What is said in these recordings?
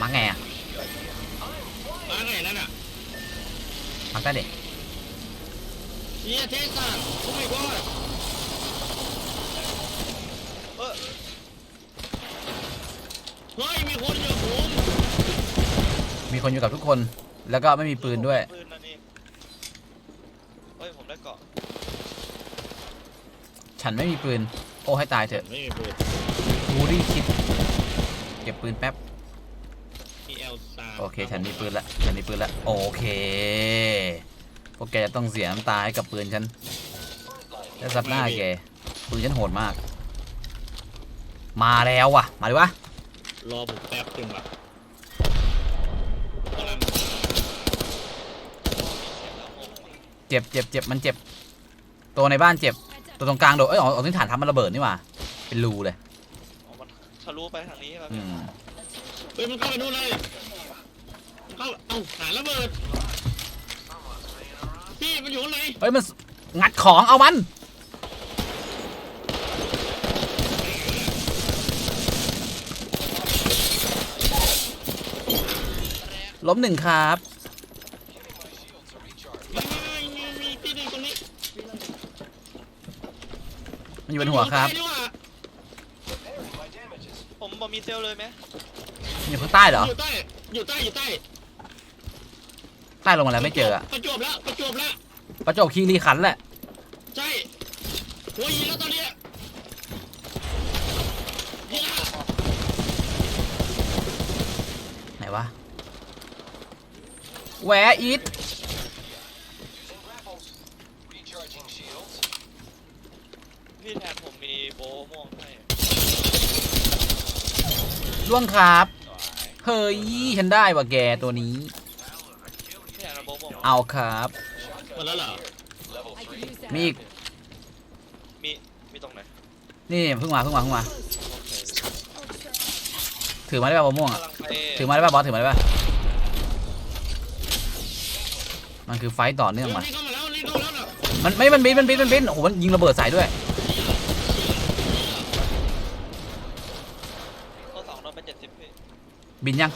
มักไงอะมาไงนั่นอะมักได้เด็กเฮียเทสอะโอ้ my god เออเฮ้ยมีคนอยู่ผมมีคนอยู่กับทุกคน แล้วก็ไม่มีปืนด้วย ปืนนั่นเองเฮ้ยผมได้เกาะ ฉันไม่มีปืน โอ้ให้ตายเถอะไม่มีปืนบูรี่คิด เก็บปืนแป๊บมีเอลซาโอเค ฉันมีปืนละ ฉันมีปืนละ โอเค พวกแกจะต้องเสียน้ำตาให้กับปืนฉัน แล้วซับหน้าแก ปืนฉันโหดมาก มาแล้วว่ะ มาดิวะ รอผมแป๊บนึงว่ะกำลังเจ็บเจ็บเจ็บมันเจ็บ ตัวในบ้านเจ็บ ตัวตรงกลางโดนเอ้ยอ๋ออ๋อที่ฐานทัพมันระเบิดนี่หว่าเป็นรูเลยอ๋อมันทะลุไปทางนี้ใช่ไหมอืมเฮ้ยมันเข้าไปนู่นเลยมันเข้าเอ้าหาระเบิดพี่มันอยู่ข้างในเฮ้ยมันงัดของเอามันล้มหนึ่งครับ มันอยู่บนหัวครับมันอยู่ข้างใต้ผมบอมีเซลลเลยไหมมันอยู่ข้างใต้เหรอ อยู่ใต้ อยู่ใต้ อยู่ใต้ใต้ลงมาแล้วไม่เจออะประจวบแล้วประจวบแล้ว ประจบคีรีขันธ์แหละ ใช่หัวยิงแล้วตอนเนี้ยยิงแล้วไหนวะ Where it พี่แทนผมมีโบว์ม่วงให้ ล่วงครับ เฮ้ย ฉันได้ว่ะแกตัวนี้พี่แทนเอาโบว์ม่วงเอาครับ หมดแล้วเหรอมีอีกมีมีตรงไหนนี่เพิ่งมาเพิ่งมาเพิ่งมา ถือมาได้ป่ะมะม่วงอะกำลังไปถือมาได้ป่ะบอสถือมาได้ป่ะมันคือไฟต์ต่อเนื่องมานี่เข้ามาแล้วนี่เข้ามาแล้วน่ะมันไม่มันบินมันบินมันบินโอ้โหมันยิงระเบิดใส่ด้วย บินยัง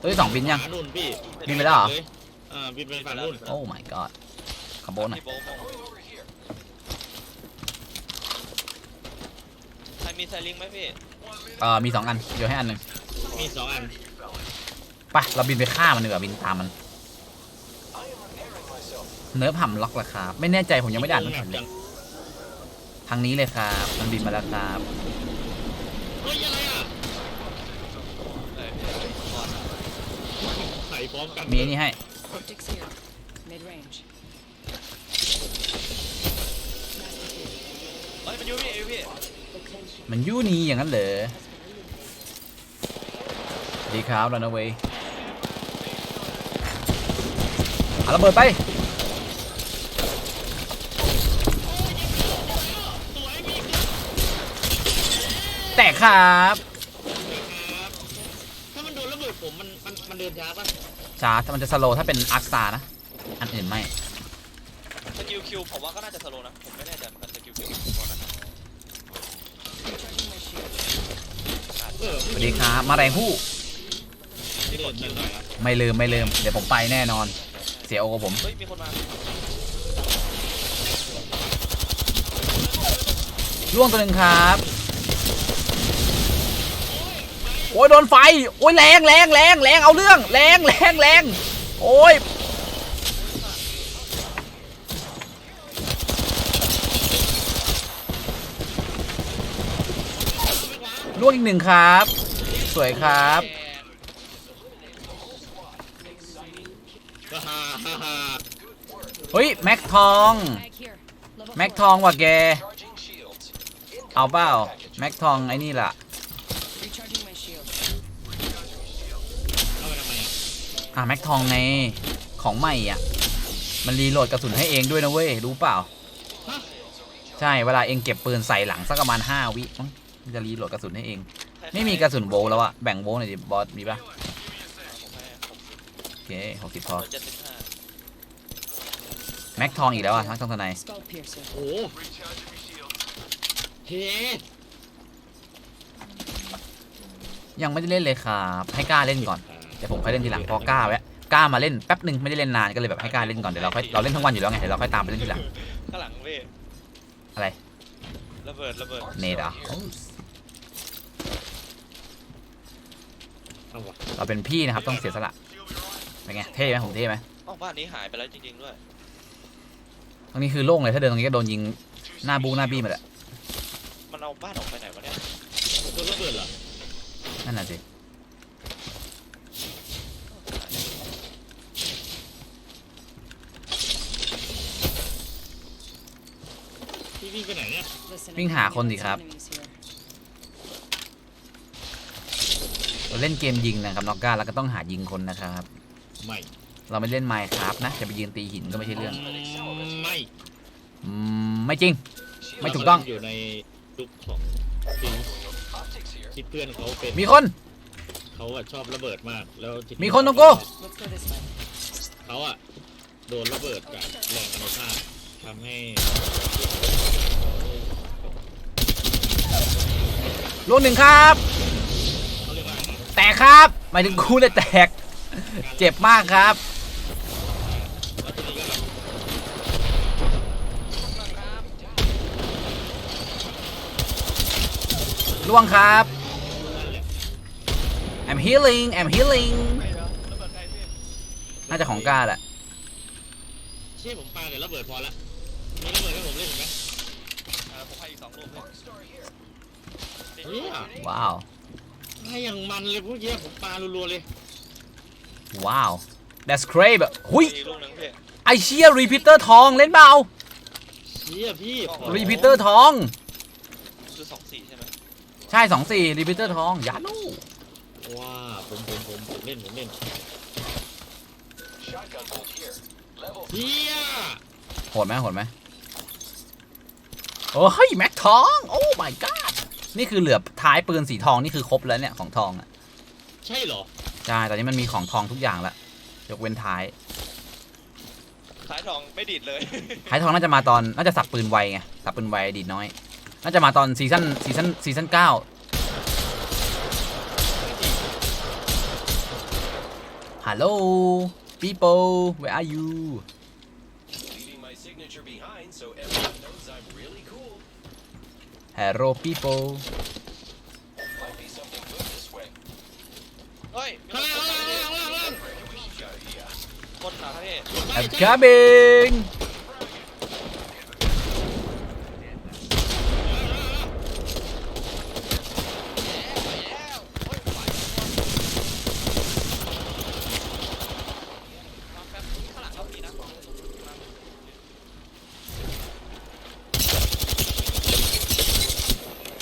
ตัวที่สองบินยังขวานู่นพี่บินไปแล้วเหรอลยอ่าบินไปฝั่งนู่นโอ้ my god ขโบนหน่อยมีโบว์ม่วงใครมีไซลิงไหมพี่ เอ่อมีสองอันเดี๋ยวให้อันหนึ่งมีสองอันไปเราบินไปฆ่ามันดีกว่าบินตามมัน เนื้อผ่ำล็อกราคาไม่แน่ใจผมยังไม่ได้อ่านหนังสือเลยทางนี้เลยครับ มันบินมาแล้วครับเฮ้ยอะไรอะเออพี่พร้อมกันมีนี่ให้ Optics here. Mid range. เฮ้ยมันอยูพี่พี่มันยู่นี่อย่างนั้นเหรอดีครับรันเอาไว้เอาระเบิดไป กครับครับถ้ามันโดนระเบิดผมมันมันมันเดินช้าป่ะช้าถ้ามันจะสโลว์ถ้าเป็นอาร์คสตาร์นะ อันอื่นไม่ สกิลคิวผมว่าก็น่าจะสโลว์นะ ผมไม่แน่ใจเหมือนกันสกิลคิวก่อนนะครับ Recharging my shield. เออสวัสดีครับ มาแรงผู้ที่กดคิวหน่อยครับไม่ลืมไม่ลืม เดี๋ยวผมไปแน่นอน เสียโอกับผม เฮ้ยมีคนมาล่วงตัวหนึ่งครับ โอ้ยโดนไฟ โอ้ยแรงแรงแรงแรงเอาเรื่องแรงแรงแรงโอ้ยล่วงอีกหนึ่งครับ สวยครับ เฮ้ย แม็กทอง แม็กทองว่ะแก เอาเปล่า แม็กทองไอ้นี่ล่ะ Recharging my shield. เอาไปทำไมอะ อะแม็กทองไงของใหม่อะ มันรีโหลดกระสุนให้เองด้วยนะเว้ย รู้เปล่า ใช่เวลาเองเก็บปืนใส่หลังสักประมาณ5วิมั้งมันจะรีโหลดกระสุนให้เอง ไม่มีกระสุนโบว์แล้วอะแบ่งโบว์หน่อยดิบอสมีปะโอเคหกสิบพอแม็กทองอีกแล้วอะทั้งทองทนายโอ้โหเฮยังไม่ได้เล่นเลยครับ ให้กล้าเล่นก่อน เดี๋ยวผมค่อยเล่นทีหลังพอกล้าแวะกล้ามาเล่นแป๊บหนึ่งไม่ได้เล่นนานก็เลยแบบให้กล้าเล่นก่อนเดี๋ยวเราค่อยเราเล่นทั้งวันอยู่แล้วไงเดี๋ยวเราค่อยตามไปเล่นทีหลังข้างหลังเว้ยอะไรระเบิดระเบิดเนตเหรอเอาวะเราเป็นพี่นะครับต้องเสียสละเป็นไงเท่ไหมผมเท่ไหมอ้าวบ้านนี้หายไปแล้วจริงๆด้วยตรงนี้คือโล่งเลยถ้าเดินตรงนี้ก็โดนยิงหน้าบูหน้าบี้มาแหละมันเอาบ้านออกไปไหนวะเนี่ยโดนระเบิดเหรอนั่นน่ะสิ พี่วิ่งไปไหนเนี่ย Listen, Binh I'm hạ picking con up gì some khắp? enemies here. เราเล่นเกมยิงนะครับน็อกก้าแล้วก็ต้องหายิงคนนะครับ ไม่ เราไม่เล่นไมค์ครับนะจะไปยืนตีหินก็ไม่ใช่เรื่องไม่อืมไม่จริง ไม่ถูกต้อง อยู่ในยุคของที่ที่เพื่อนเขาเป็นมีคน เขาอะชอบระเบิดมาก แล้วทีมีคนตรงกู Let's go this way. เขาอะโดนระเบิดจากแรงธรรมชาติทำให้ ลูกหนึ่งครับ แตกครับ หมายถึงกูเลยแตก เจ็บมากครับ ล่วงครับ I'm healing I'm healing น่าจะของกล้าแหละเชี่ยผมปาแต่ระเบิดพอและ เฮียว้าว ให้อย่างมันเลยพวกเนี้ยผมปารัวๆเลยว้าว that's great แบบหุยมีลูกหนึงพี่ไอเชียรีพิเตอร์ทองเล่นเปล่าเชี่ยพี่ขอรีพิเตอร์ทอง คือสองสี่ใช่ไหมใช่สองสี่รีพิเตอร์ทองยาลูว้าผมผมผมผมเล่นผมเล่นเฮียโหดไหมโหดไหมโอ้ยแม็กทอง โอ้ my god นี่คือเหลือท้ายปืนสีทองนี่คือครบแล้วเนี่ยของทองอะใช่เหรอใช่ตอนนี้มันมีของทองทุกอย่างละยกเว้นท้ายท้ายทองไม่ดีดเลยท้ายทองน่าจะมาตอนน่าจะสับปืนไวไงสับปืนไวดีดน้อย น่าจะมาตอนซีซั่นซีซั่นซีซั่นเก้าฮัลโหล people where are you hello people Might be something good this way. เฮ้ยมีข้างคนล่างมาข้างล่างข้างล่าง Yeah, yeah. คนหนาครับพี่ I'm coming มาแป๊บข้างหลังเรามีนะ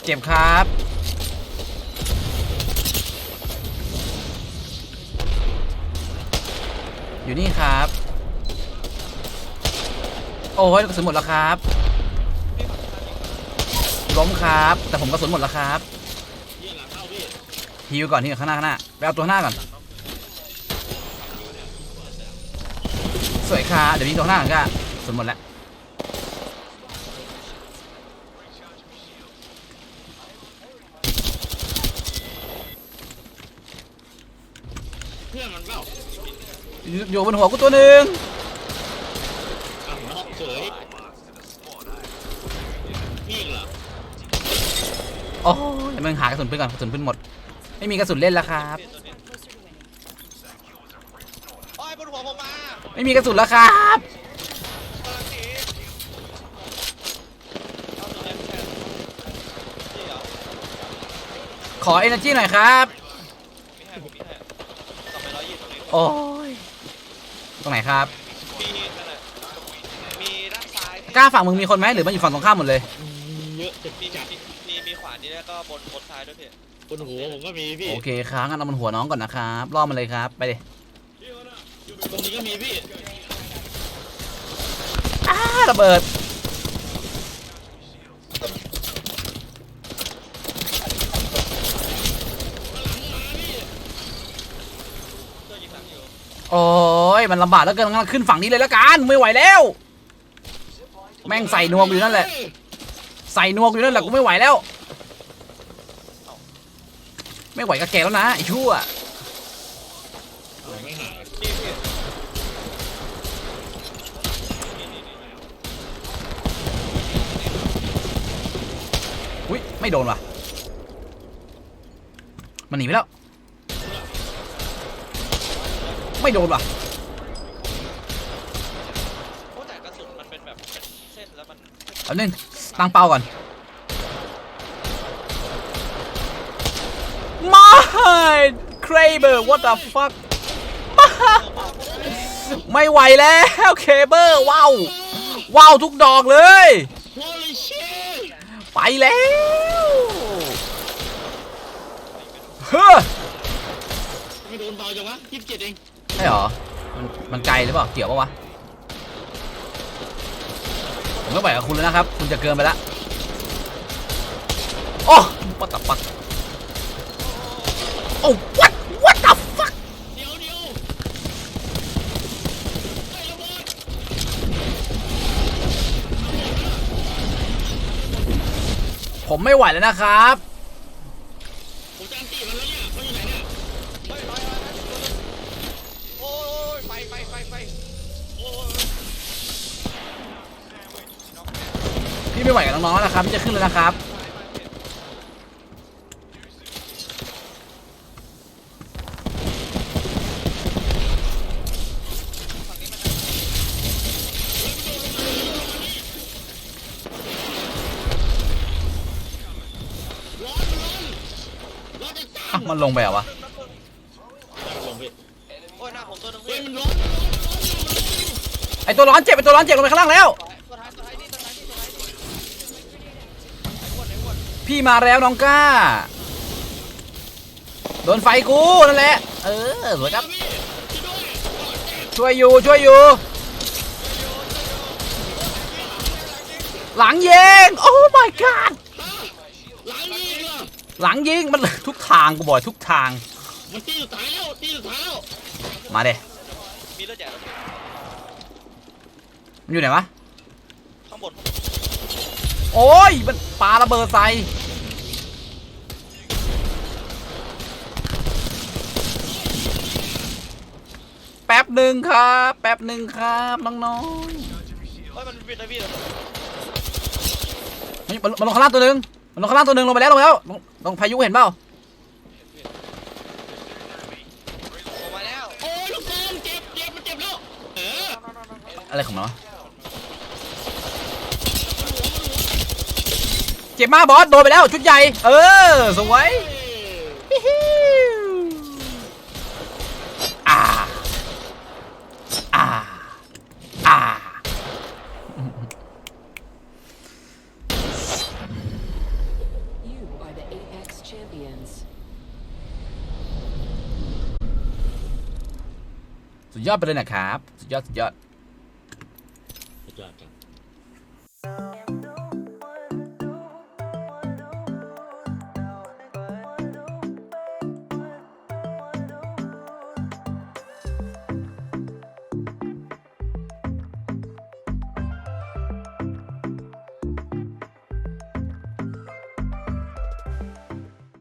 เจ็บครับ อยู่นี่ครับ โอ้ยกระสุนหมดแล้วครับ ล้มครับ แต่ผมกระสุนหมดแล้วครับฮิวก่อนฮิวข้างหน้าข้างหน้าไปเอาตัวข้างหน้าก่อน สวยครับเดี๋ยวมีตัวข้างหน้าก่อนก็กระสุนหมดแล้ว เพื่อนมันเปล่า อยู่อยู่บนหัวกูตัวหนึ่งอ้าวน็อกเฉยวิ่งเหรอโอ้ยเดี๋ยวมึงหากระสุนปืนก่อนกระสุนปืนหมด ไม่มีกระสุนเล่นแล้วครับพี่ตัวนี้ Closer to winning. โอ้ยบนหัวผมมาไม่มีกระสุนแล้วครับ กำลังหนีเอาตัวนี้แทนพี่เหรอขอเอเนอร์จีหน่อยครับมีให้ผมมีให้สองไปร้อยยี่ตรงนี้โอ้ยต รงไหนครับมีนั่นแหละมีด้านซ้ายที่กล้าฝั่งมึงมีคนไหมหรือมันอยู่ฝั่งตรงข้ามหมดเลย เยอะจะมีจัดมีมีมีขวานี่แล้วก็บนบนซ้ายด้วยพี่บนหัวผมก็มีพี่ โอเคครับงั้นเอาบนหัวน้องก่อนนะครับล่อมันเลยครับไปเลยตรงนี้ก็มีพี่ อ้าระเบิด โอ้ยมันลำบากแล้วเกินงั้นขึ้นฝั่งนี้เลยแล้วกันไม่ไหวแล้ว แม่งใส่นวมอยู่นั่นแหละ ใส่นวมอยู่นั่นแหละกูไม่ไหวแล้ว ไม่ไหวกับแกแล้วนะไอ้ชั่วเอาไม่หายนี่พี่นี่นี่นี่อุ้ยไม่โดนว่ะมันหนีไปแล้ว ไม่โดนว่ะโอ้แต่กระสุนมันเป็นแบบเป็นเส้นแล้วมันเอาหนึ่งตั้งเป้าก่อน มาเครเบอร์ what the fuck ไม่ไหวแล้วเคเบิลว้าวว้าวทุกดอกเลยโอ้ยเชี่ยไปแล้วเฮ้อ ไม่โดนเบาจังวะยี่สิบเจ็ดเอง ใช่หรอ มันมันไกลหรือเปล่า เกี่ยวปะวะ ผมไม่ไหวกับคุณแล้วนะครับ คุณจะเกินไปละ โอ้ปัตตปักโอ้ what what the fuck เดี๋ยวเดี๋ยวผมไม่ไหวแล้วนะครับ ผมจะอันตีมันแล้วเนี่ยมันอยู่ไหนเนี่ย เฮ้ยร้อยร้อยร้อยโอ้ยไฟไฟไฟไฟโอ้ย พี่ ไม่ไหวกับน้องๆแล้วนะครับพี่จะขึ้นแล้วนะครับร้อนร้อนร้อนจะตาอะมันลงไปเหรอวะลงไปโอ้ยหน้าผมตัวหนึงเฮ้พี่ยมันร้อนมันร้อนมันร้อนอยู่มันร้อนอยู่ไอตัวร้อนเจ็บไอตัวร้อนเจ็บลงไปข้างล่างแล้วตัวท้ายตัวท้ายนี่ตัวท้ายนี่ตัวท้ายนี่ไอ้อ้วนไอ้อ้วน พี่มาแล้วน้องก้า โดนไฟกูนั่นแหละ เออสวยครับ ช่วยอยู่ช่วยอยู่ หลังยิง โอ้ my god หลังยิงเหรอหลังยิงมันทุกทางกูบอกทุกทาง มันตีสุดท้ายแล้วตีสุดท้ายแล้ว มาเด้มีเลือดใหญ่แล้วมันอยู่ไหนวะ โอ้ย มันปาระเบิดใส่แป๊บหนึ่งครับ แป๊บหนึ่งครับน้องเฮ้ยมันเป็นไอ้พี่เหรอๆมันมันมันลงข้างล่างตัวหนึ่งมันลงข้างล่างตัวหนึ่งลงไปแล้วลงไปแล้วลงลงพายุเห็นเปล่าออกมาแล้วโอ้ยลูกซองเจ็บเจ็บมันเจ็บแล้ว เอออะไรของมันวะ เจ็บมากบอสโดนไปแล้วชุดใหญ่ เออ สวยอ่าอ่าอ่าสุดยอดไปเลยนะครับ สุดยอด สุดยอด สุดยอดครับ